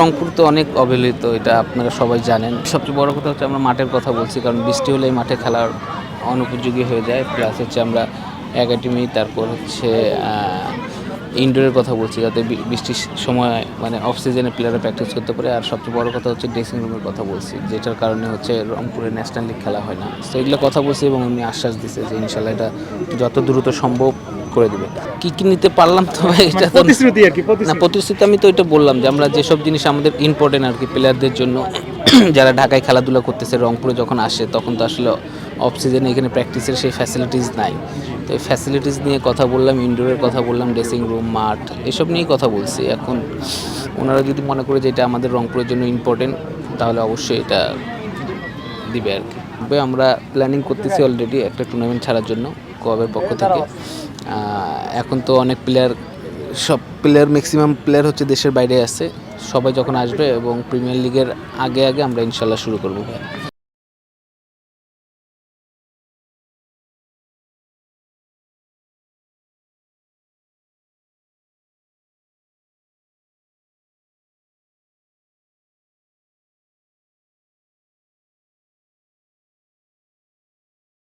রংপুর তো অনেক অবহেলিত, এটা আপনারা সবাই জানেন। সবচেয়ে বড় কথা হচ্ছে আমরা মাঠের কথা বলছি, কারণ বৃষ্টি হলে মাঠে খেলার অনুপযোগী হয়ে যায়। প্লাস হচ্ছে আমরা একাডেমি তারপর হচ্ছে ইনডোরের কথা বলছি, যাতে বৃষ্টির সময় মানে অফ সিজনে প্লেয়াররা প্র্যাকটিস করতে পারে। আর সবচেয়ে বড় কথা হচ্ছে ড্রেসিং রুমের কথা বলছি, যেটার কারণে হচ্ছে রংপুরে ন্যাশনাল লিগ খেলা হয় না। তো এগুলো কথা বলছি এবং উনি আশ্বাস দিছে যে ইনশাল্লাহ এটা যত দ্রুত সম্ভব করে দিবে। কি কি নিতে পারলাম তো এটা তো প্রতিশ্রুতি আর কি না প্রতিশ্রুতি। আমি তো এটা বললাম যে আমরা যেসব জিনিস আমাদের ইম্পর্টেন্ট আর কি প্লেয়ারদের জন্য যারা ঢাকায় খেলাধুলা করতেছে রংপুরে যখন আসে তখন তো আসলে অফ সিজনে এখানে প্র্যাকটিসের সেই ফ্যাসিলিটিস নাই। তো এই ফ্যাসিলিটিস নিয়ে কথা বললাম ইনডোরের কথা বললাম ড্রেসিং রুম মাঠ এসব নিয়েই কথা বলছি। এখন ওনারা যদি মনে করে যে এটা আমাদের রংপুরের জন্য ইম্পর্টেন্ট তাহলে অবশ্যই এটা দিবে আর কি। আমরা প্ল্যানিং করতেছি অলরেডি একটা টুর্নামেন্ট ছাড়ার জন্য কোয়াবের পক্ষ থেকে। এখন তো অনেক প্লেয়ার সব প্লেয়ার ম্যাক্সিমাম প্লেয়ার হচ্ছে দেশের বাইরে আছে। সবাই যখন আসবে এবং প্রিমিয়ার লিগের আগে আগে আমরা ইনশাল্লাহ শুরু করব